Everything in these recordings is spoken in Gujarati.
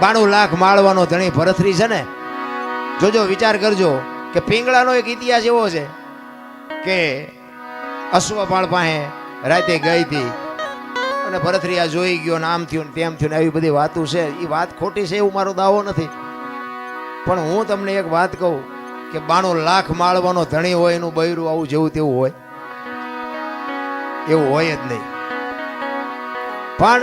બાણું લાખ માળવાનો ધણી ભરથરી છે ને? જોજો, વિચાર કરજો કે પિંગળાનો એક ઇતિહાસ એવો છે કે અશ્વપાળ પાસે રાતે ગઈ હતી અને ભરથરી આ જોઈ ગયો ને આમ થયું ને તેમ થયું ને આવી બધી વાતો છે. એ વાત ખોટી છે એવું મારો દાવો નથી. પણ હું તમને એક વાત કહું કે બાણું લાખ માળવાનો ધણી હોય એનું બૈરું આવું જેવું તેવું હોય. એવું હોય જ નહીં. પણ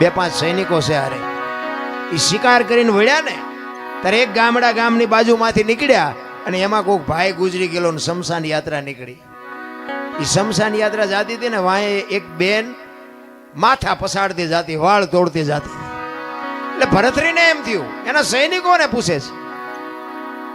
બે પાંચ સૈનિકો છે હારે. એ શિકાર કરીને વળ્યા ને, ત્યારે એક ગામડા ગામની બાજુમાંથી નીકળ્યા અને એમાં કોઈક ભાઈ ગુજરી ગયેલો ને શમશાન યાત્રા નીકળી. એ શમશાન યાત્રા જાતી હતી ને વાંહે એક બેન માથા પસાડતી જાતી, વાળ તોડતી જાતી. એટલે ભરતરીને એમ થયું, એના સૈનિકોને પૂછે છે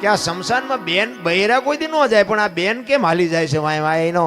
કે આ શમશાનમાં બેન બૈરા કોઈ દી ન જાય, પણ આ બેન કેમ હાલી જાય છે વાંય વાંય એનો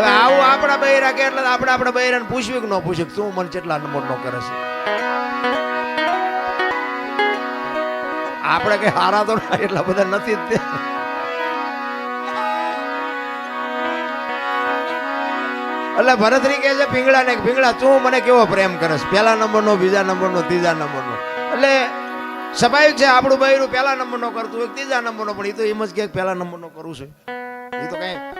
હવે આવું આપણા બૈરા કે એટલે આપણે આપણા બૈરાને પૂછ્યું કે ન પૂછ્યું તું મને કેટલા નંબર નો કરે છે? આપણે કઈ હારા તો એટલા બધા નથી જ તે. એટલે ભરતરી કહે છે પીંગળા ને પીંગળા તું મને કેવો પ્રેમ કરસ પહેલા નંબરનો બીજા નંબરનો ત્રીજા નંબરનો એટલે સ્વાભાવિક છે આપણું બૈરું પહેલા નંબરનો કરતું હોય ત્રીજા નંબરનો પણ એ તો એમ જ કે પહેલા નંબરનો કરું છું. એ તો કઈ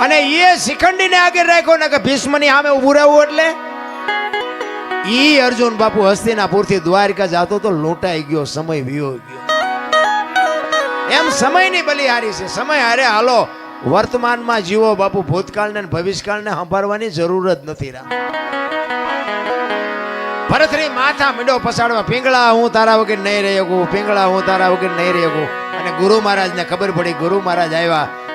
અને એ શિખંડીને આગળ રાખ્યો ને કે ભીષ્મની સામે ઊભું રહેવું એટલે? ઈ અર્જુન બાપુ હસ્તિનાપુરથી દ્વારકા જાતો તો લોટાઈ ગયો, સમય વિયો ગયો. એમ સમયની બલિહારી છે. સમય હારે હાલો, વર્તમાનમાં જીવો બાપુ ભૂતકાળને ભવિષ્યકાળને સંભાળવાની જરૂર જ નથી રા. ભરતરી માથા મીડો પસાડવા, પિંગળા, હું તારા વગર નહીં રહી શકું, પિંગળા, હું તારા વગર નહીં રહી શકું. અને ગુરુ મહારાજને ખબર પડી, ગુરુ મહારાજ આવ્યા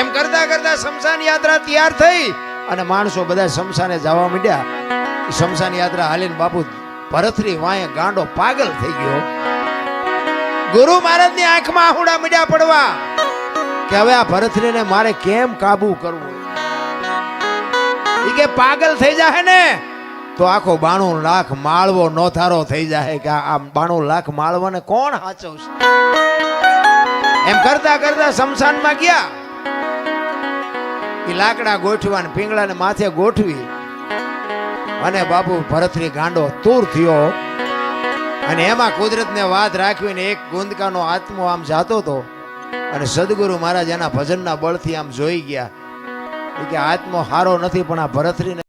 એમ કરતા કરતા શમશાન યાત્રા તૈયાર થઈ અને માણસો બધા શમશાને જવા માંડ્યા. શમશાન યાત્રા હાલીને બાપુ ભરતરી વાંયે ગાંડો પાગલ થઈ ગયો. ગુરુ મહારાજની આંખમાં આહુડા મીડ્યા પડવા કે હવે આ ભરતરીને મારે કેમ કાબુ કરવું? એ કે પાગલ થઈ જાહે ને તો આખો બાણું લાખ માળવો નોથારો થઈ જાહે કે આ બાણું લાખ માળવાને કોણ હાચવશે? એમ કરતા કરતા શમશાનમાં ગયા. ઈ લાકડા ગોઠવા ને પીંગળાને માથે ગોઠવી. અને બાપુ ભરતરી ગાંડો તૂર થયો. અને એમાં કુદરતને વાત રાખવીને એક ગુંદકાનો આત્મો આમ જાતો હતો. અને સદગુરુ મહારાજ એના ભજનના બળથી આમ જોઈ ગયા. કે આત્મો હારો નથી, પણ આ ભરતરીને